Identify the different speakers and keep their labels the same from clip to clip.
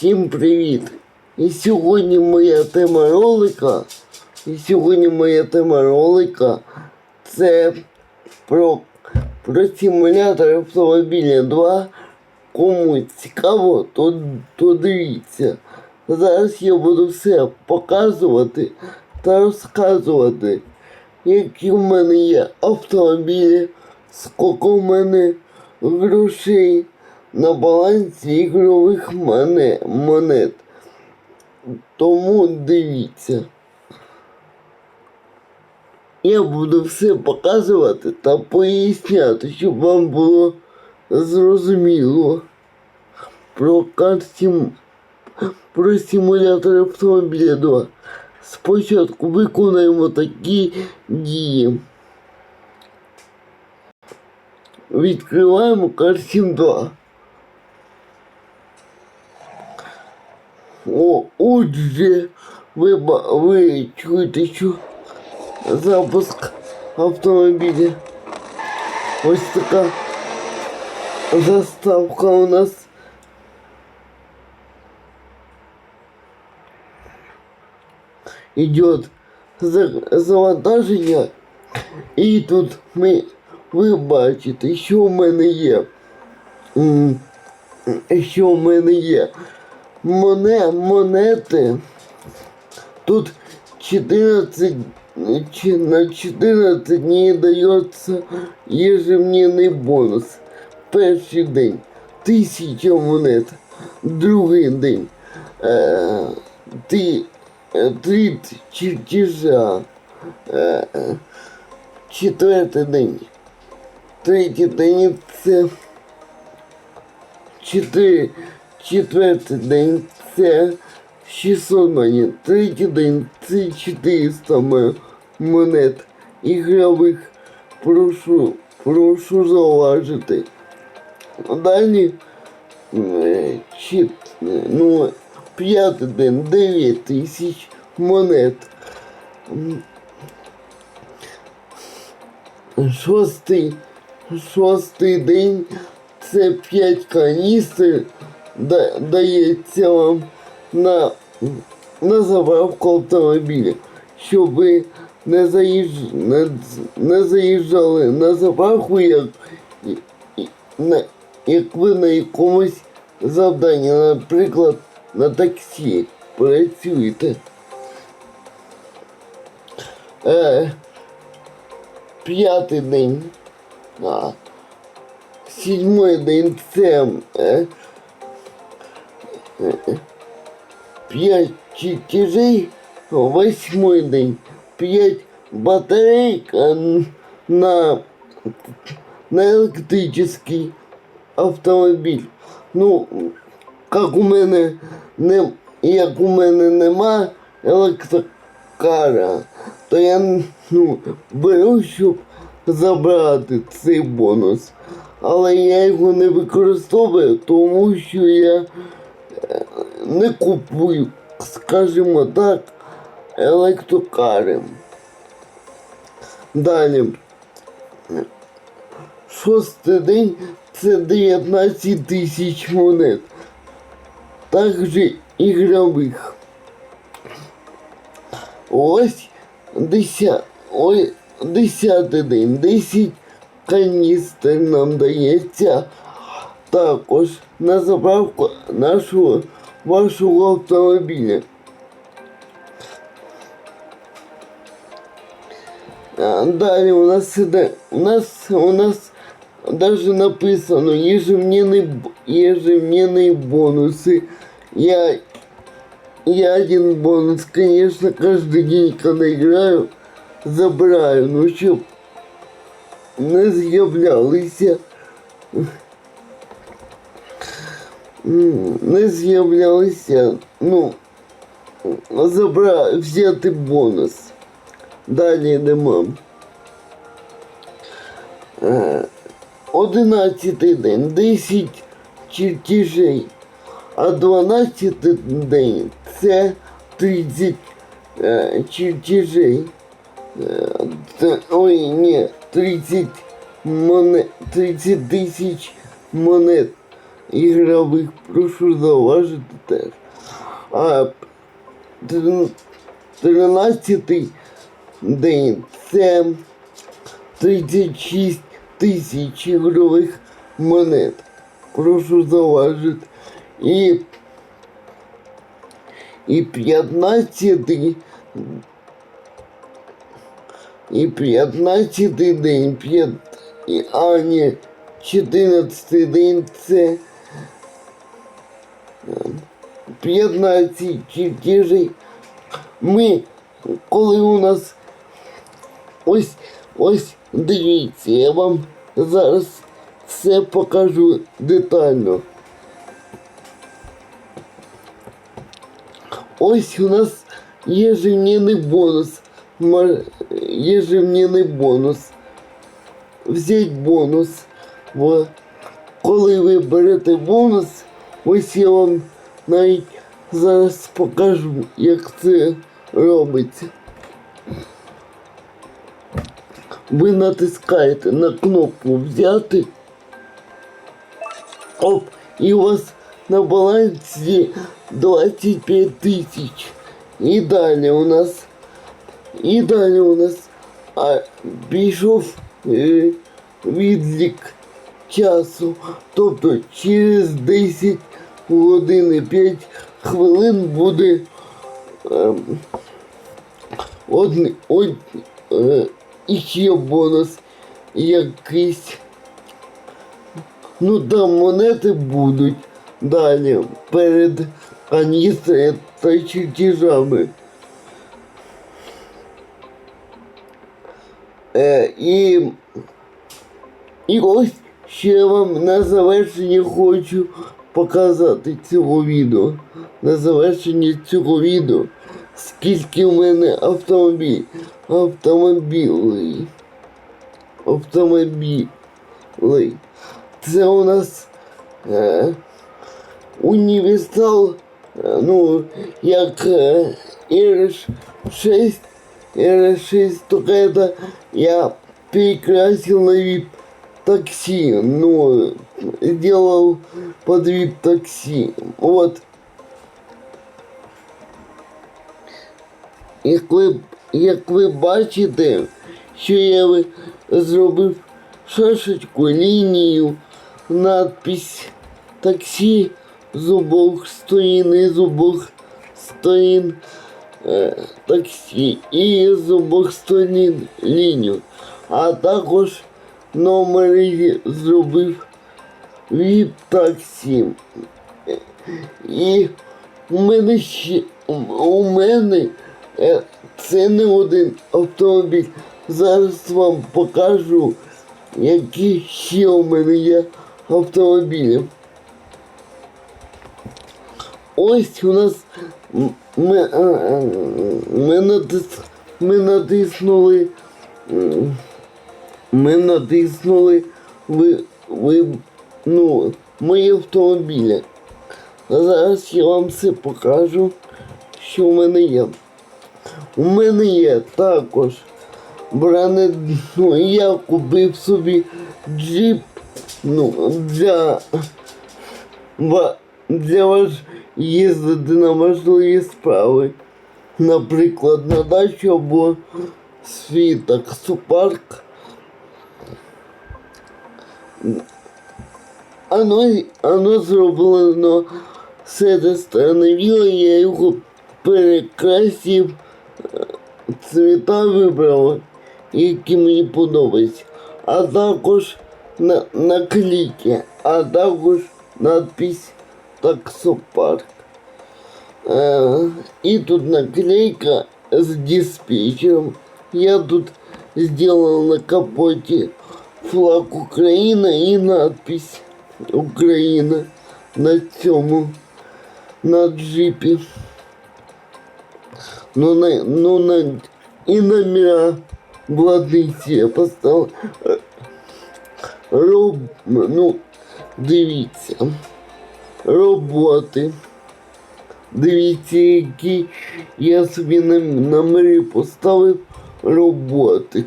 Speaker 1: Всім привіт! І сьогодні моя тема ролика. І сьогодні моя тема ролика це про, про симулятор автомобіля 2. Кому цікаво, то, то дивіться. Зараз я буду все показувати та розказувати, які в мене є автомобілі, скільки в мене грошей на балансі ігрових монет. Тому дивіться. Я буду все показувати та поясняти, щоб вам було зрозуміло про картім про симулятор автомобіля 2. Спочатку виконуємо такі дії. Відкриваємо картім 2. отже, ви, ба- ви чуєте, що запуск автомобіля. Ось така заставка у нас. Идет за- завантаження. І тут ми, ви бачите, що в мене є. М, Що в мене є. Моне, монети. Тут 14 чи- на 14 днів дається ежедневний бонус. Перший день тисяча монет, другий день е, ти, е, чертежа, е, четвертий день. Третій день це чотири, четвертий день це 600 монет, третій день це 400 мо- монет ігрових. Прошу, прошу зауважити. Далі ну, п'ятий день 9 тисяч монет. Шостий, шостий день це 5 каністр да, дається вам на, на заправку автомобіля, щоб ви не, заїж, не, не заїжджали на заправку, як, на, як ви на якомусь завданні, наприклад, на таксі працюєте. Е, п'ятий день. А, сьомий день це е, е, п'ять чертежей, восьмий день п'ять батарейк на, на електричний автомобіль. Ну, як у мене не, як у мене нема електрокара, то я ну, беру, щоб забрати цей бонус. Але я його не використовую, тому що я е, не купую, скажімо так, електрокари. Далі. Шостий день це 19 тисяч монет. Також ігрових. Ось десят, ой, день, 10 каністр нам дається. Також на заправку нашого вашого автомобіля. А, Далі у нас іде, у нас у нас даже написано ежедневный, б- ежедневные бонусы. Я, я один бонус, конечно, каждый день, когда играю, забираю, ну щоб не з'являлися. Не з'являлися, ну, забрати, взяти бонус. Далі йдемо. Е, Одинадцятий день, 10 чертежей, а 12 день це 30 е, чертежей. Е, ой, ні, 30 монет, 30 тисяч монет ігрових, прошу зауважити теж. А тринадцятий день це 36 тисяч ігрових монет. Прошу зауважити. І, і 15 і 15 день, 5, і- а ні, 14 день це 15 чертежей. Ми, коли у нас ось, ось дивіться, я вам зараз все покажу детально. Ось у нас ежедневный бонус. Ежедневный бонус. Взять бонус. Вот. Коли ви берете бонус, ось я вам навіть зараз покажу, як це робиться. Ви натискаєте на кнопку взяти. Оп, і у вас на балансі 25 тисяч. І далі у нас. І далі у нас а, пішов е, відлік часу. Тобто через 10 годин і 5 хвилин буде ем, одне, од, е, іще бонус якийсь. Ну там монети будуть далі перед каністрою та чертежами. Е, і, і ось ще вам на завершення хочу показати цього відео. На завершення цього відео. Скільки в мене автомобіль. Автомобілей. Автомобілей. Це у нас е, універсал, е, ну, як е, RS6, RS6, только это я перекрасил на вид такси, ну, сделал под вид такси, вот. Як ви, як ви бачите, що я зробив шашечку, лінію, надпись таксі з обох сторін і з обох сторін е, таксі і з обох сторін лінію. А також номери зробив від таксі. Е, І у мене ще у мене е, це не один автомобіль. Зараз вам покажу, які ще у мене є автомобілі. Ось у нас ми, е, е, ми, натис, ми натиснули. Ми натиснули ви, ви, ну, мої автомобілі. А зараз я вам все покажу, що в мене є. У мене є також бренд, ну я купив собі джип ну, для, для вас їздити на важливі справи. Наприклад, на дачу або свій таксопарк. Оно, оно зроблено все становило, я його перекрасив, е, цвіта вибрав, які мені подобаються. А також на, наклейки, а також надпись таксопарк. Е, і тут наклейка з диспетчером. Я тут сделал на капоте флаг Украины и надпись Украина на цьому на джипі. Ну на ну на і номера блатниці я поставив. Е, Роб, ну, дивіться. Роботи. Дивіться, які я собі номери поставив роботи.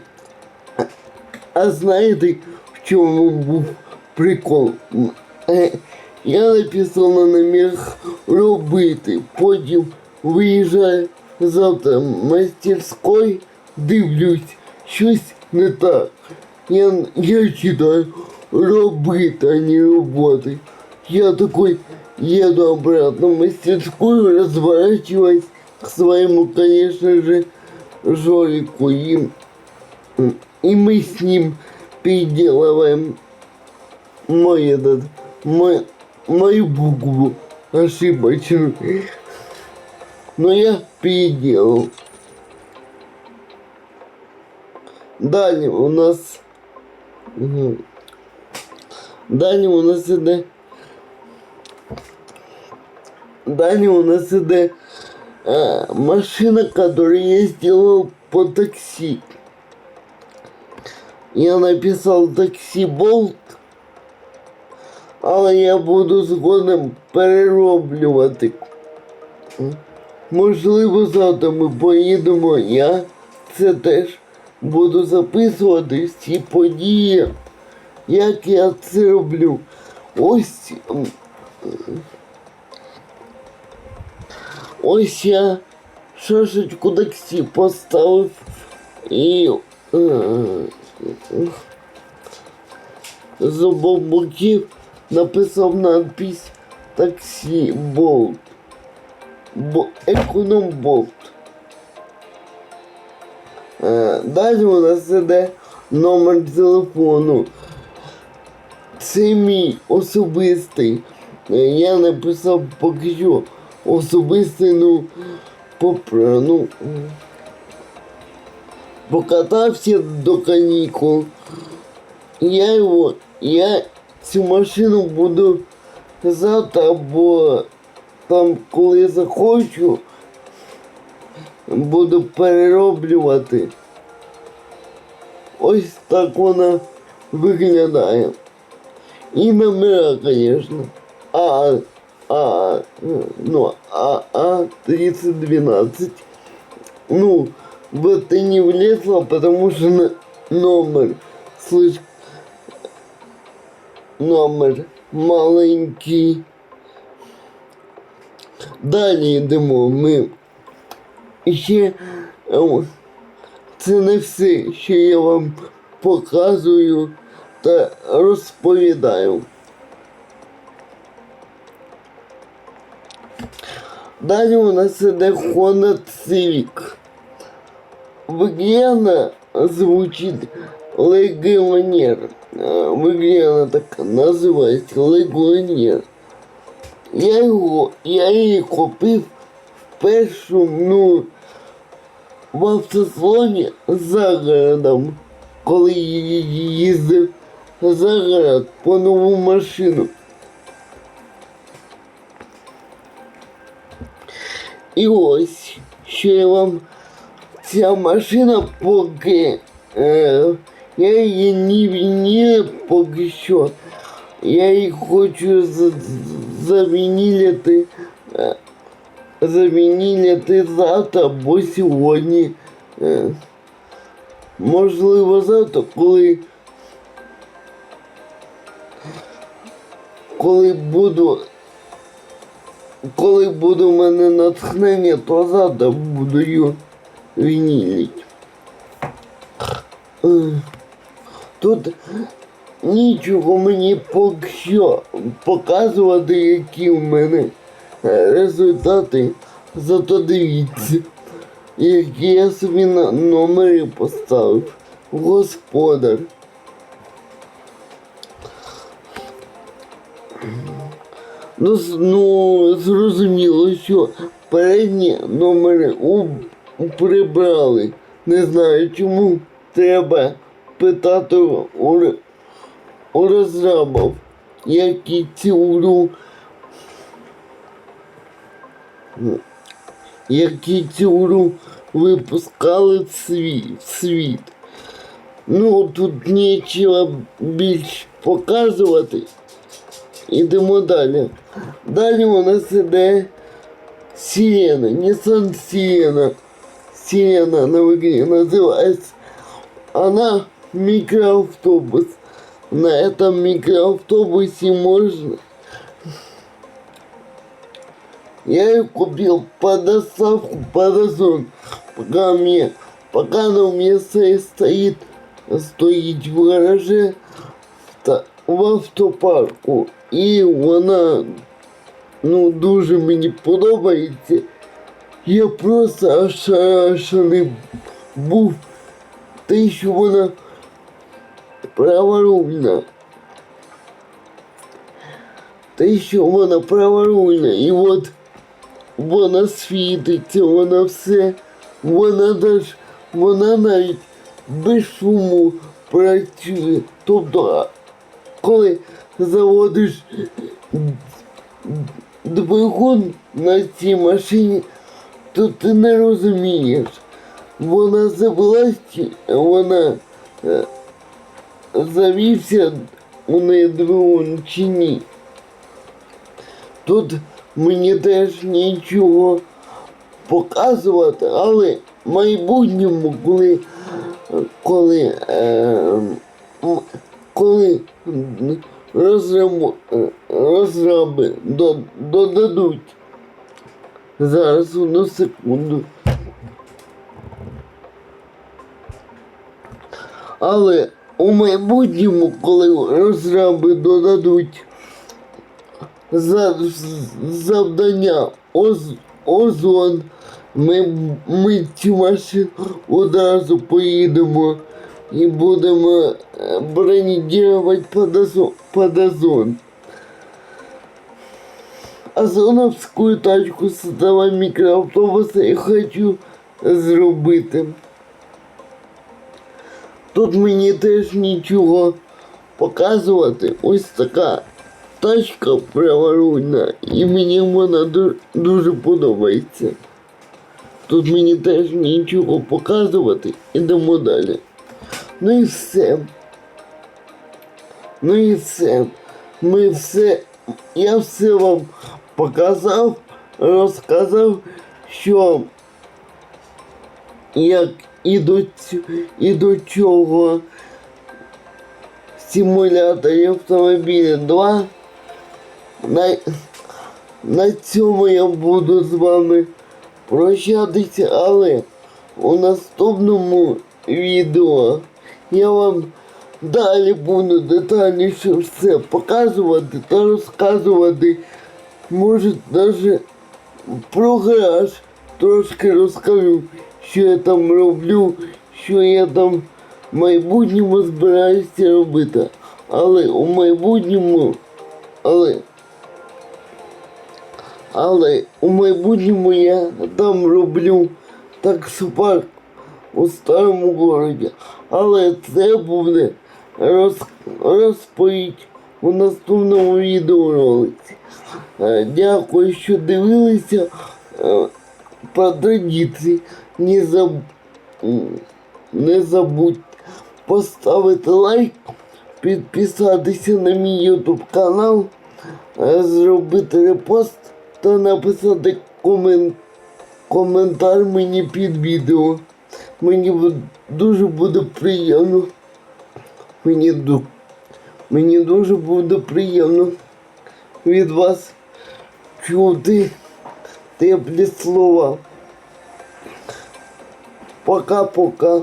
Speaker 1: А знаєте, в чому був прикол? М, е, Я написала намір робити. Потім виїжджаю завтра в мастерської, дивлюсь, щось не так. Я, я читаю робити, а не роботи. Я такой еду обратно в мастерскую, разворачиваясь к своему, конечно же, Жорику. И, и мы с ним переделываем мой этот, мой, мою букву ошибочную. Но я переделал. Далее у нас... Далее у нас іде... Далее у нас іде э, машина, которую я сделал по такси. Я написал таксі Болт, але я буду згодом перероблювати. Можливо, завтра ми поїдемо. Я це теж буду записувати всі події, як я це роблю. Ось. Ось я шашечку таксі поставив і е, з обох боків написав надпись таксі Болт. Бо економ Болт. Е, Далі у нас іде номер телефону. Це мій особистий. Е, Я написав поки що особистий, ну, попра, ну, м, покатався до канікул. Я його, я цю машину буду завтра, або там, коли захочу, буду перероблювати. Ось так вона виглядає. І номера, звісно. А, а, ну, а, а, 3012. Ну, в это не влезло, потому что номер, слышь, номер маленький. Далі йдемо ми. І ще е, це не все, що я вам показую та розповідаю. Далі у нас іде Honda Civic. Вигрена звучить легіонер. Е, Вигрена так називається легіонер. Я його, я її купив в першу, ну, в автослоні за городом, коли я їздив за город по нову машину. І ось, що я вам ця машина поки е, я її не вінію поки що. Я її хочу завінілити, е, завінілити завтра або сьогодні. Е, можливо, завтра, коли коли буду коли буде в мене натхнення, то завтра буду її вінілити. Е, Тут нічого мені поки що показувати, які в мене е, результати. Зато дивіться, які я собі на номери поставив. Господар. Ну, ну, зрозуміло, що передні номери у, прибрали. Не знаю чому. Треба питати у, у розрабів, які гру, які гру випускали в світ. В світ. Ну, тут нічого більш показувати. Ідемо далі. Далі у нас іде Сирена, Nissan Сирена. Сирена на вигрі називається. Она микроавтобус. На этом микроавтобусе можно Я ее купил по доставку по Озон. Пока мне, пока она у меня стоит, стоит, стоит в гараже та, в автопарку. І вона ну дуже мені подобається. Я просто ошарашений був те, що вона праворульна. Те, що вона праворульна. І от вона світиться, вона все, вона даже, вона навіть без шуму працює. Тобто, коли заводиш двигун на цій машині, то ти не розумієш. Вона завелась, вона е, завівся у неї двигун чи ні. Тут мені теж нічого показувати, але в майбутньому, коли, коли, е, коли розраб, розраби додадуть зараз одну секунду. Але у майбутньому, коли розраби додадуть за завдання оз, озон, ми, ми цю машину одразу поїдемо і будемо е, бронірувати Озоновську тачку создала мікроавтобуса і хочу зробити. Тут мені теж нічого показувати. Ось така тачка праворульна, і мені вона дуже подобається. Тут мені теж нічого показувати, ідемо далі. Ну і все. Ну і все. Ми все. Я все вам показав, розказав, що як і до, і до чого симуляторі автомобіля 2. На, на цьому я буду з вами прощатися, але у наступному відео я вам далі буду детальніше все показувати та розказувати. Може навіть про трошки розкажу, що я там роблю, що я там в майбутньому збираюся робити. Але у майбутньому, але, але у майбутньому я там роблю таксопарк у старому городі. Але це буде роз, розповідь у наступному відеоролиці. Е, Дякую, що дивилися. Е, По традиції не, заб... не забудьте поставити лайк, підписатися на мій YouTube канал, е, зробити репост та написати комен... коментар мені під відео. Мені дуже буде приємно. Мені, ду... Мені дуже буде приємно від вас чути теплі слова. Пока-пока.